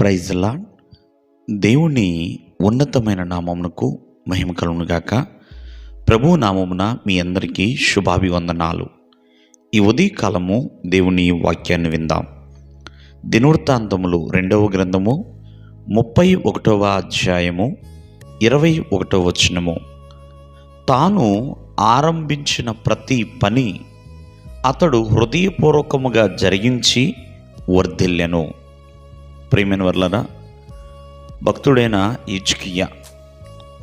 Praise లా దేవుని ఉన్నతమైన నామమునకు మహిమ కలుగును ప్రభు నామమున మీ అందరికీ శుభాభివందనాలు. ఈ ఉదయకాలము దేవుని వాక్యాన్ని విందాం. దినవృత్తాంతములు రెండవ గ్రంథము ముప్పై ఒకటవ అధ్యాయము ఇరవై ఒకటవ వచనము. తాను ఆరంభించిన ప్రతి పని అతడు హృదయపూర్వకముగా జరిగించి వర్ధిల్లెను. ప్రేమైన వర్లరా భక్తుడైన ఇజ్కియా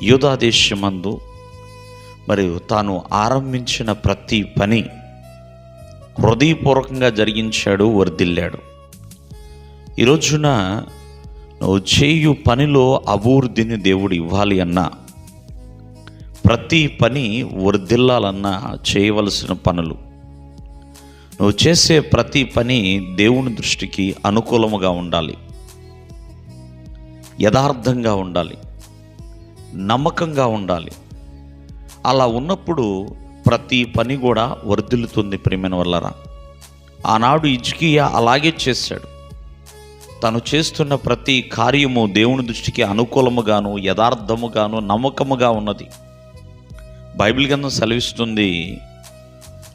యూదాదేశమందు మరియు తాను ఆరంభించిన ప్రతి పని హృదయపూర్వకంగా జరిగించాడు వర్ధిల్లాడు. ఈ రోజున నువ్వు చేయు పనిలో అభివృద్ధిని దేవుడు ఇవ్వాలి అన్నా ప్రతి పని వర్ధిల్లాలన్నా చేయవలసిన పనులు. నువ్వు చేసే ప్రతి పని దేవుని దృష్టికి అనుకూలముగా ఉండాలి. యథార్థంగా ఉండాలి. నమ్మకంగా ఉండాలి. అలా ఉన్నప్పుడు ప్రతి పని కూడా వర్ధిల్లుతుంది ప్రేమైన వల్లరా. ఆనాడు ఇజ్కియా అలాగే చేశాడు. తను చేస్తున్న ప్రతి కార్యము దేవుని దృష్టికి అనుకూలముగాను యథార్థముగాను నమ్మకముగా ఉన్నది. బైబిల్ గ్రంథం సెలవిస్తుంది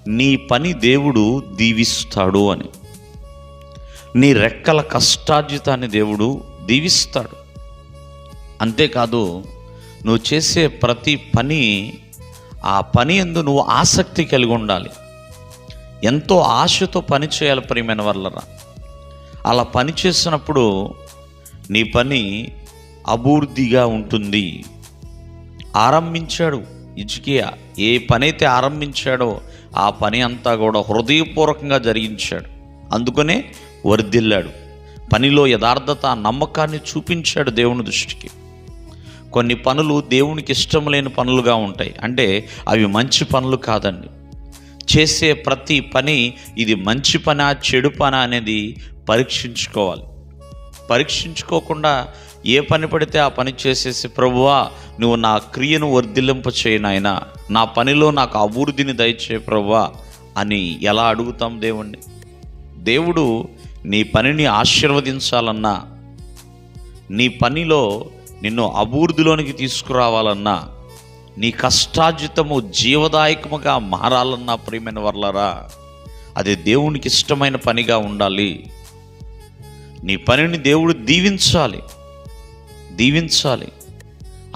నీ పని దేవుడు దీవిస్తాడు అని. నీ రెక్కల కష్టార్జితాన్ని దేవుడు దీవిస్తాడు. అంతేకాదు నువ్వు చేసే ప్రతి పని ఆ పని ఎందు నువ్వు ఆసక్తి కలిగి ఉండాలి. ఎంతో ఆశతో పని చేయాలి ప్రియమైన వల్లరా అలా పని చేసినప్పుడు నీ పని అభివృద్ధిగా ఉంటుంది. ఆరంభించాడు ఇజ్కియా ఏ పని అయితే ఆరంభించాడో ఆ పని అంతా కూడా హృదయపూర్వకంగా జరిగించాడు. అందుకనే వర్ధిల్లాడు పనిలో యథార్థత నమ్మకాన్ని చూపించాడు దేవుని దృష్టికి. కొన్ని పనులు దేవునికి ఇష్టం లేని పనులుగా ఉంటాయి. అంటే అవి మంచి పనులు కాదండి. చేసే ప్రతి పని ఇది మంచి పనా చెడు పనా అనేది పరీక్షించుకోవాలి. పరీక్షించుకోకుండా ఏ పని పడితే ఆ పని చేసేసి ప్రభువా నువ్వు నా క్రియను వర్ధిల్లింప చేయనాయనా నా పనిలో నాకు అభివృద్ధిని దయచే ప్రభువా అని ఎలా అడుగుతాం దేవుణ్ణి? దేవుడు నీ పనిని ఆశీర్వదించాలన్నా నీ పనిలో నిన్ను అభివృద్ధిలోనికి తీసుకురావాలన్నా నీ కష్టార్జితము జీవదాయకముగా మారాలన్నా ప్రియమైన వర్లరా అది దేవునికి ఇష్టమైన పనిగా ఉండాలి. నీ పనిని దేవుడు దీవించాలి. దీవించాలి.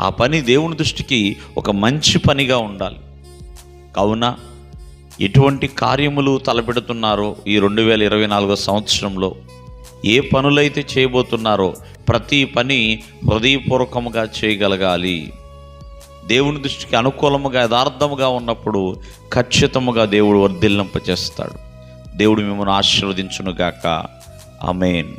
ఆ పని దేవుని దృష్టికి ఒక మంచి పనిగా ఉండాలి. కావున ఎటువంటి కార్యములు తలపెడుతున్నారో ఈ రెండు వేల ఇరవై నాలుగో సంవత్సరంలో ఏ పనులైతే చేయబోతున్నారో ప్రతి పని హృదయపూర్వకముగా చేయగలగాలి. దేవుని దృష్టికి అనుకూలముగా యథార్థముగా ఉన్నప్పుడు ఖచ్చితముగా దేవుడు వర్ధిల్లింప చేస్తాడు దేవుడు మిమ్మల్ని ఆశీర్వదించునుగాక. అమేన్